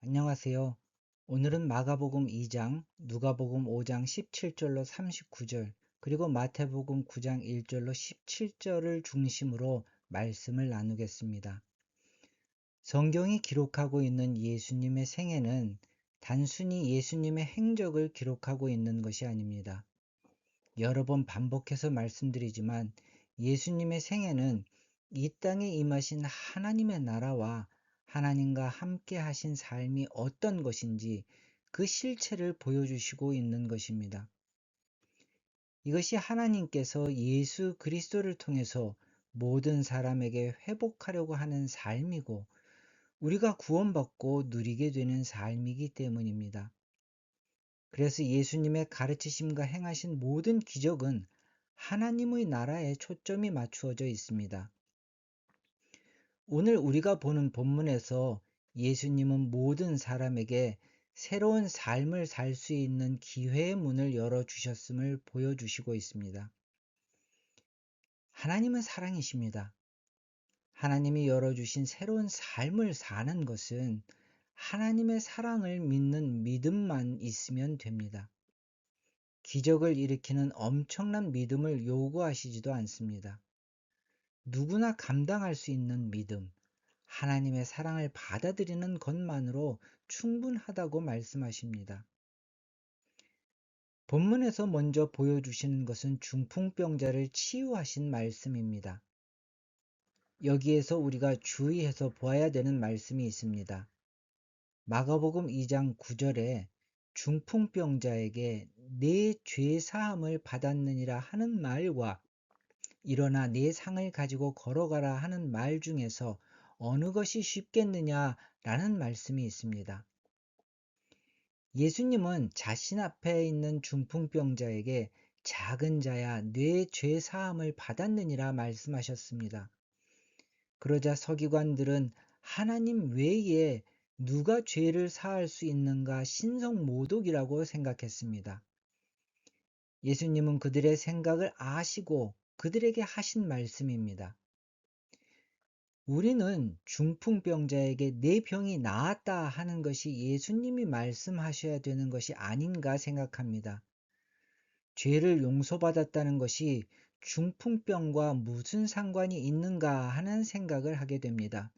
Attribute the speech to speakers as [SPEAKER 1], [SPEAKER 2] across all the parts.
[SPEAKER 1] 안녕하세요. 오늘은 마가복음 2장, 누가복음 5장 17절로 39절, 그리고 마태복음 9장 1절로 17절을 중심으로 말씀을 나누겠습니다. 성경이 기록하고 있는 예수님의 생애는 단순히 예수님의 행적을 기록하고 있는 것이 아닙니다. 여러 번 반복해서 말씀드리지만 예수님의 생애는 이 땅에 임하신 하나님의 나라와 하나님과 함께 하신 삶이 어떤 것인지 그 실체를 보여주시고 있는 것입니다. 이것이 하나님께서 예수 그리스도를 통해서 모든 사람에게 회복하려고 하는 삶이고 우리가 구원받고 누리게 되는 삶이기 때문입니다. 그래서 예수님의 가르치심과 행하신 모든 기적은 하나님의 나라에 초점이 맞추어져 있습니다. 오늘 우리가 보는 본문에서 예수님은 모든 사람에게 새로운 삶을 살 수 있는 기회의 문을 열어주셨음을 보여주시고 있습니다. 하나님은 사랑이십니다. 하나님이 열어주신 새로운 삶을 사는 것은 하나님의 사랑을 믿는 믿음만 있으면 됩니다. 기적을 일으키는 엄청난 믿음을 요구하시지도 않습니다. 누구나 감당할 수 있는 믿음, 하나님의 사랑을 받아들이는 것만으로 충분하다고 말씀하십니다. 본문에서 먼저 보여주시는 것은 중풍병자를 치유하신 말씀입니다. 여기에서 우리가 주의해서 보아야 되는 말씀이 있습니다. 마가복음 2장 9절에 중풍병자에게 내 죄 사함을 받았느니라 하는 말과 일어나 내 상을 가지고 걸어가라 하는 말 중에서 어느 것이 쉽겠느냐라는 말씀이 있습니다. 예수님은 자신 앞에 있는 중풍병자에게 작은 자야 뇌 죄 사함을 받았느니라 말씀하셨습니다. 그러자 서기관들은 하나님 외에 누가 죄를 사할 수 있는가 신성 모독이라고 생각했습니다. 예수님은 그들의 생각을 아시고 그들에게 하신 말씀입니다. 우리는 중풍병자에게 내 병이 나았다 하는 것이 예수님이 말씀하셔야 되는 것이 아닌가 생각합니다. 죄를 용서받았다는 것이 중풍병과 무슨 상관이 있는가 하는 생각을 하게 됩니다.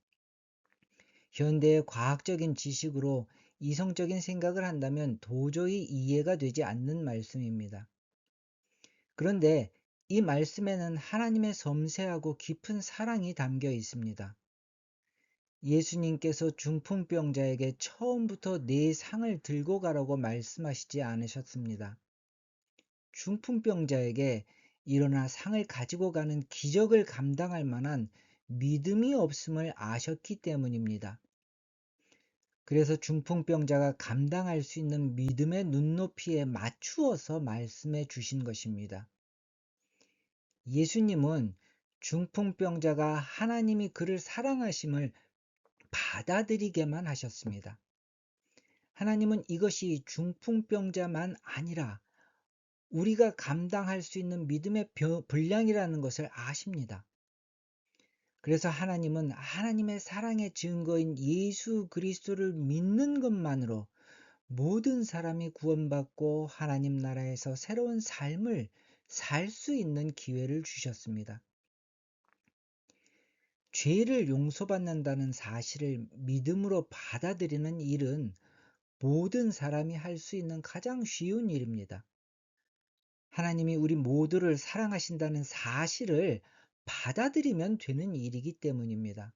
[SPEAKER 1] 현대의 과학적인 지식으로 이성적인 생각을 한다면 도저히 이해가 되지 않는 말씀입니다. 그런데 이 말씀에는 하나님의 섬세하고 깊은 사랑이 담겨 있습니다. 예수님께서 중풍병자에게 처음부터 내 상을 들고 가라고 말씀하시지 않으셨습니다. 중풍병자에게 일어나 상을 가지고 가는 기적을 감당할 만한 믿음이 없음을 아셨기 때문입니다. 그래서 중풍병자가 감당할 수 있는 믿음의 눈높이에 맞추어서 말씀해 주신 것입니다. 예수님은 중풍병자가 하나님이 그를 사랑하심을 받아들이게만 하셨습니다. 하나님은 이것이 중풍병자만 아니라 우리가 감당할 수 있는 믿음의 분량이라는 것을 아십니다. 그래서 하나님은 하나님의 사랑의 증거인 예수 그리스도를 믿는 것만으로 모든 사람이 구원받고 하나님 나라에서 새로운 삶을 살 수 있는 기회를 주셨습니다. 죄를 용서받는다는 사실을 믿음으로 받아들이는 일은 모든 사람이 할 수 있는 가장 쉬운 일입니다. 하나님이 우리 모두를 사랑하신다는 사실을 받아들이면 되는 일이기 때문입니다.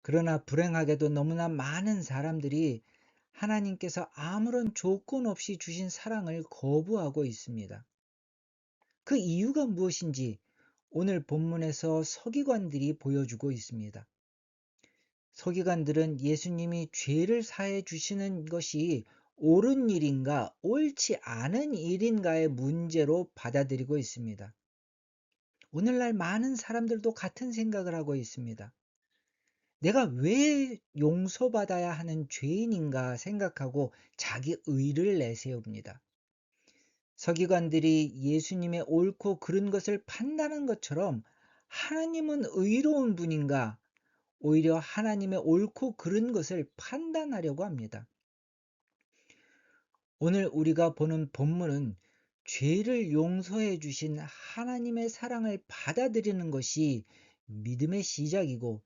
[SPEAKER 1] 그러나 불행하게도 너무나 많은 사람들이 하나님께서 아무런 조건 없이 주신 사랑을 거부하고 있습니다. 그 이유가 무엇인지 오늘 본문에서 서기관들이 보여주고 있습니다. 서기관들은 예수님이 죄를 사해 주시는 것이 옳은 일인가 옳지 않은 일인가의 문제로 받아들이고 있습니다. 오늘날 많은 사람들도 같은 생각을 하고 있습니다. 내가 왜 용서받아야 하는 죄인인가 생각하고 자기 의를 내세웁니다. 서기관들이 예수님의 옳고 그른 것을 판단한 것처럼 하나님은 의로운 분인가? 오히려 하나님의 옳고 그른 것을 판단하려고 합니다. 오늘 우리가 보는 본문은 죄를 용서해 주신 하나님의 사랑을 받아들이는 것이 믿음의 시작이고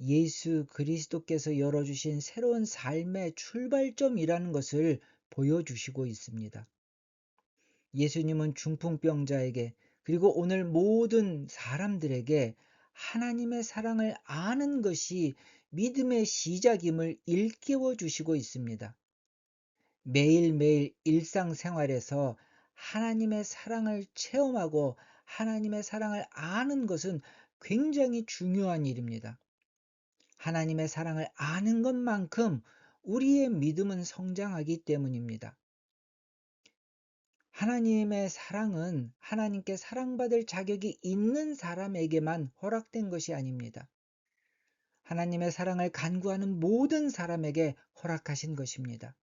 [SPEAKER 1] 예수 그리스도께서 열어주신 새로운 삶의 출발점이라는 것을 보여주시고 있습니다. 예수님은 중풍병자에게 그리고 오늘 모든 사람들에게 하나님의 사랑을 아는 것이 믿음의 시작임을 일깨워 주시고 있습니다. 매일매일 일상생활에서 하나님의 사랑을 체험하고 하나님의 사랑을 아는 것은 굉장히 중요한 일입니다. 하나님의 사랑을 아는 것만큼 우리의 믿음은 성장하기 때문입니다. 하나님의 사랑은 하나님께 사랑받을 자격이 있는 사람에게만 허락된 것이 아닙니다. 하나님의 사랑을 간구하는 모든 사람에게 허락하신 것입니다.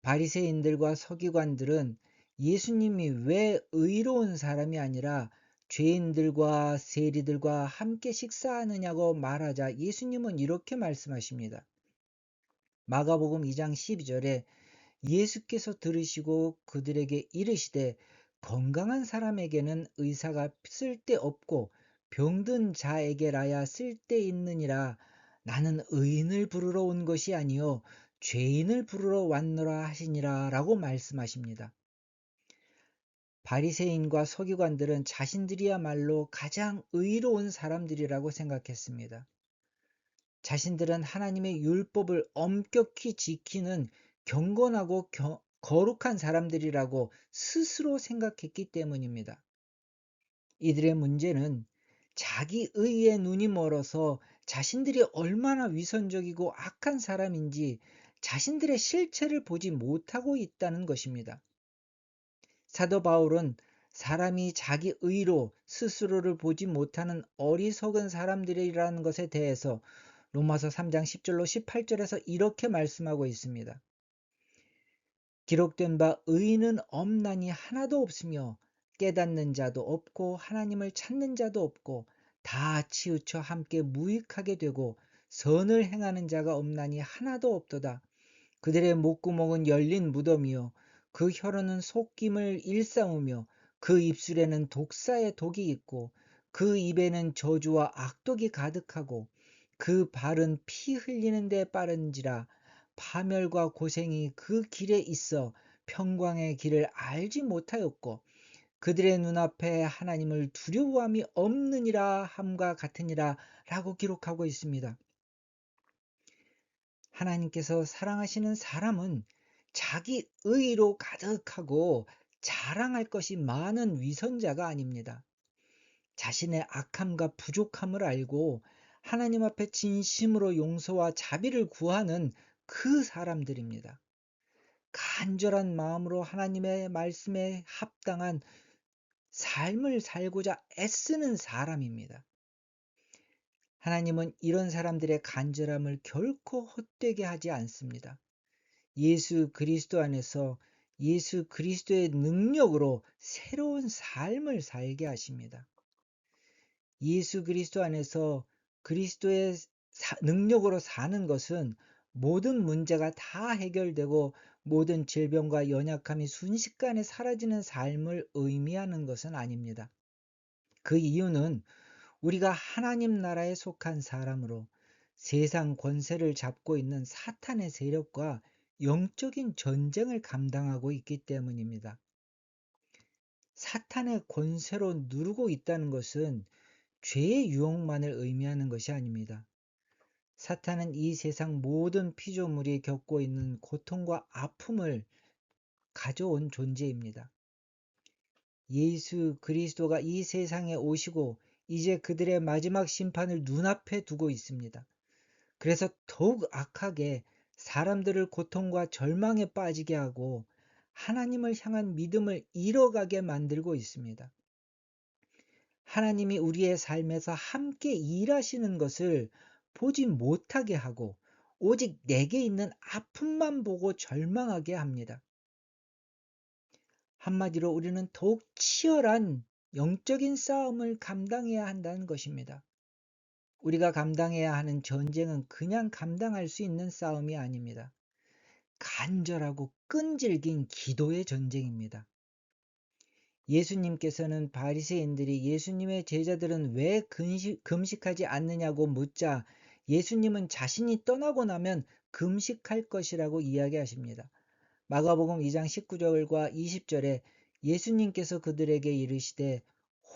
[SPEAKER 1] 바리새인들과 서기관들은 예수님이 왜 의로운 사람이 아니라 죄인들과 세리들과 함께 식사하느냐고 말하자 예수님은 이렇게 말씀하십니다. 마가복음 2장 12절에 예수께서 들으시고 그들에게 이르시되 건강한 사람에게는 의사가 쓸데없고 병든 자에게라야 쓸데있느니라 나는 의인을 부르러 온 것이 아니요 죄인을 부르러 왔노라 하시니라 라고 말씀하십니다. 바리새인과 서기관들은 자신들이야말로 가장 의로운 사람들이라고 생각했습니다. 자신들은 하나님의 율법을 엄격히 지키는 경건하고 겨, 거룩한 사람들이라고 스스로 생각했기 때문입니다. 이들의 문제는 자기 의의 눈이 멀어서 자신들이 얼마나 위선적이고 악한 사람인지 자신들의 실체를 보지 못하고 있다는 것입니다. 사도 바울은 사람이 자기 의로 스스로를 보지 못하는 어리석은 사람들이라는 것에 대해서 로마서 3장 10절로 18절에서 이렇게 말씀하고 있습니다. 기록된 바 의인은 없나니 하나도 없으며 깨닫는 자도 없고 하나님을 찾는 자도 없고 다 치우쳐 함께 무익하게 되고 선을 행하는 자가 없나니 하나도 없도다. 그들의 목구멍은 열린 무덤이요 그 혀로는 속김을 일삼으며 그 입술에는 독사의 독이 있고 그 입에는 저주와 악독이 가득하고 그 발은 피 흘리는 데 빠른지라 파멸과 고생이 그 길에 있어 평광의 길을 알지 못하였고 그들의 눈앞에 하나님을 두려워함이 없느니라 함과 같으니라 라고 기록하고 있습니다. 하나님께서 사랑하시는 사람은 자기 의로 가득하고 자랑할 것이 많은 위선자가 아닙니다. 자신의 악함과 부족함을 알고 하나님 앞에 진심으로 용서와 자비를 구하는 그 사람들입니다. 간절한 마음으로 하나님의 말씀에 합당한 삶을 살고자 애쓰는 사람입니다. 하나님은 이런 사람들의 간절함을 결코 헛되게 하지 않습니다. 예수 그리스도 안에서 예수 그리스도의 능력으로 새로운 삶을 살게 하십니다. 예수 그리스도 안에서 그리스도의 능력으로 사는 것은 모든 문제가 다 해결되고 모든 질병과 연약함이 순식간에 사라지는 삶을 의미하는 것은 아닙니다. 그 이유는 우리가 하나님 나라에 속한 사람으로 세상 권세를 잡고 있는 사탄의 세력과 영적인 전쟁을 감당하고 있기 때문입니다. 사탄의 권세로 누르고 있다는 것은 죄의 유혹만을 의미하는 것이 아닙니다. 사탄은 이 세상 모든 피조물이 겪고 있는 고통과 아픔을 가져온 존재입니다. 예수 그리스도가 이 세상에 오시고 이제 그들의 마지막 심판을 눈앞에 두고 있습니다. 그래서 더욱 악하게 사람들을 고통과 절망에 빠지게 하고 하나님을 향한 믿음을 잃어가게 만들고 있습니다. 하나님이 우리의 삶에서 함께 일하시는 것을 보지 못하게 하고 오직 내게 있는 아픔만 보고 절망하게 합니다. 한마디로 우리는 더욱 치열한 영적인 싸움을 감당해야 한다는 것입니다. 우리가 감당해야 하는 전쟁은 그냥 감당할 수 있는 싸움이 아닙니다. 간절하고 끈질긴 기도의 전쟁입니다. 예수님께서는 바리새인들이 예수님의 제자들은 왜 금식, 금식하지 않느냐고 묻자 예수님은 자신이 떠나고 나면 금식할 것이라고 이야기하십니다. 마가복음 2장 19절과 20절에 예수님께서 그들에게 이르시되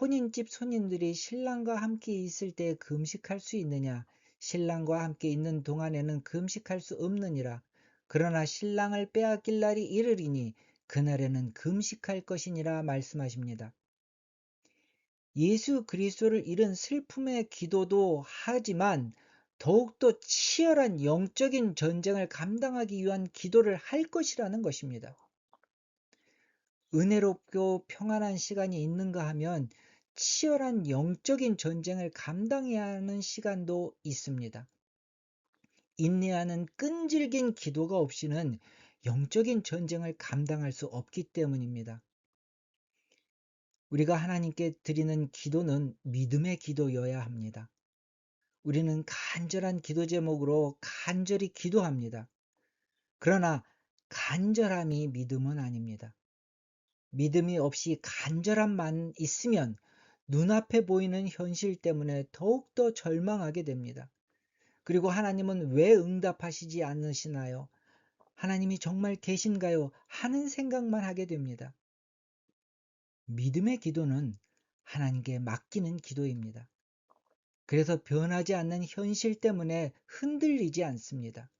[SPEAKER 1] 혼인집 손님들이 신랑과 함께 있을 때 금식할 수 있느냐 신랑과 함께 있는 동안에는 금식할 수 없느니라 그러나 신랑을 빼앗길 날이 이르리니 그날에는 금식할 것이니라 말씀하십니다. 예수 그리스도를 잃은 슬픔의 기도도 하지만 더욱더 치열한 영적인 전쟁을 감당하기 위한 기도를 할 것이라는 것입니다. 은혜롭고 평안한 시간이 있는가 하면 치열한 영적인 전쟁을 감당해야 하는 시간도 있습니다. 인내하는 끈질긴 기도가 없이는 영적인 전쟁을 감당할 수 없기 때문입니다. 우리가 하나님께 드리는 기도는 믿음의 기도여야 합니다. 우리는 간절한 기도 제목으로 간절히 기도합니다. 그러나 간절함이 믿음은 아닙니다. 믿음이 없이 간절함만 있으면 눈앞에 보이는 현실 때문에 더욱더 절망하게 됩니다. 그리고 하나님은 왜 응답하시지 않으시나요? 하나님이 정말 계신가요? 하는 생각만 하게 됩니다. 믿음의 기도는 하나님께 맡기는 기도입니다. 그래서 변하지 않는 현실 때문에 흔들리지 않습니다.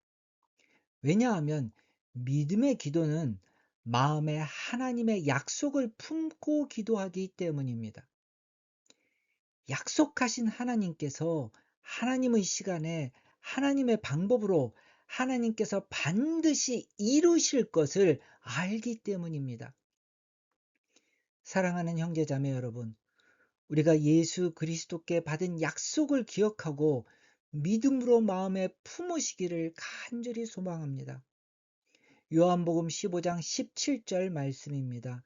[SPEAKER 1] 왜냐하면 믿음의 기도는 마음에 하나님의 약속을 품고 기도하기 때문입니다. 약속하신 하나님께서 하나님의 시간에 하나님의 방법으로 하나님께서 반드시 이루실 것을 알기 때문입니다. 사랑하는 형제 자매 여러분, 우리가 예수 그리스도께 받은 약속을 기억하고 믿음으로 마음에 품으시기를 간절히 소망합니다. 요한복음 15장 17절 말씀입니다.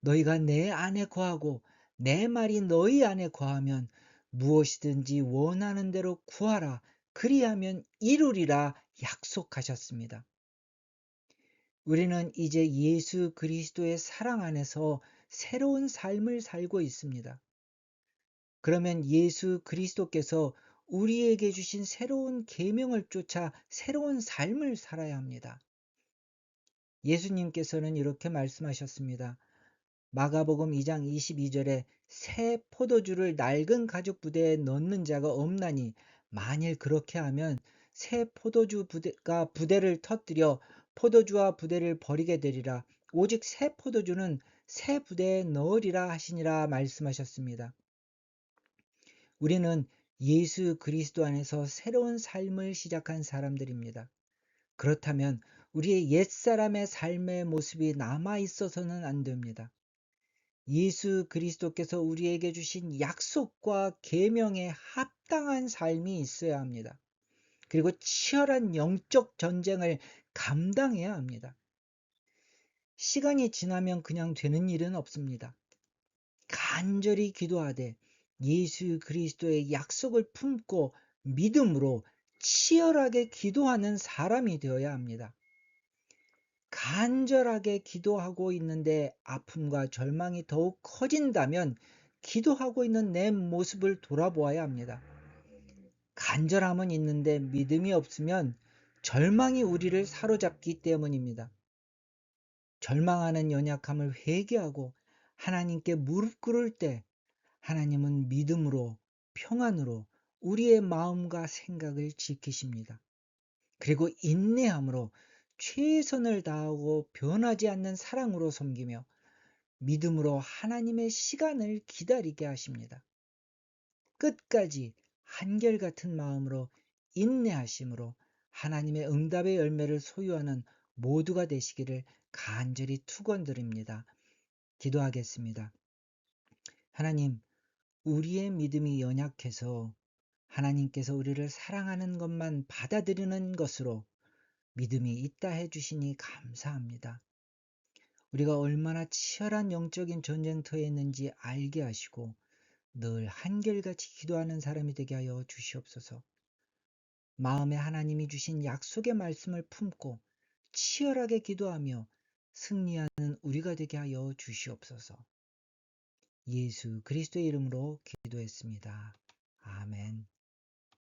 [SPEAKER 1] 너희가 내 안에 거하고 내 말이 너희 안에 거하면 무엇이든지 원하는 대로 구하라. 그리하면 이루리라 약속하셨습니다. 우리는 이제 예수 그리스도의 사랑 안에서 새로운 삶을 살고 있습니다. 그러면 예수 그리스도께서 우리에게 주신 새로운 계명을 쫓아 새로운 삶을 살아야 합니다. 예수님께서는 이렇게 말씀하셨습니다. 마가복음 2장 22절에 새 포도주를 낡은 가죽 부대에 넣는 자가 없나니 만일 그렇게 하면 새 포도주 부대가 부대를 터뜨려 포도주와 부대를 버리게 되리라 오직 새 포도주는 새 부대에 넣으리라 하시니라 말씀하셨습니다. 우리는 예수 그리스도 안에서 새로운 삶을 시작한 사람들입니다. 그렇다면 우리의 옛사람의 삶의 모습이 남아 있어서는 안 됩니다. 예수 그리스도께서 우리에게 주신 약속과 계명에 합당한 삶이 있어야 합니다. 그리고 치열한 영적 전쟁을 감당해야 합니다. 시간이 지나면 그냥 되는 일은 없습니다. 간절히 기도하되 예수 그리스도의 약속을 품고 믿음으로 치열하게 기도하는 사람이 되어야 합니다. 간절하게 기도하고 있는데 아픔과 절망이 더욱 커진다면 기도하고 있는 내 모습을 돌아보아야 합니다. 간절함은 있는데 믿음이 없으면 절망이 우리를 사로잡기 때문입니다. 절망하는 연약함을 회개하고 하나님께 무릎 꿇을 때 하나님은 믿음으로 평안으로 우리의 마음과 생각을 지키십니다. 그리고 인내함으로 최선을 다하고 변하지 않는 사랑으로 섬기며 믿음으로 하나님의 시간을 기다리게 하십니다. 끝까지 한결같은 마음으로 인내하심으로 하나님의 응답의 열매를 소유하는 모두가 되시기를 간절히 축원드립니다. 기도하겠습니다. 하나님, 우리의 믿음이 연약해서 하나님께서 우리를 사랑하는 것만 받아들이는 것으로 믿음이 있다 해주시니 감사합니다. 우리가 얼마나 치열한 영적인 전쟁터에 있는지 알게 하시고 늘 한결같이 기도하는 사람이 되게 하여 주시옵소서. 마음에 하나님이 주신 약속의 말씀을 품고 치열하게 기도하며 승리하는 우리가 되게 하여 주시옵소서. 예수 그리스도의 이름으로 기도했습니다. 아멘.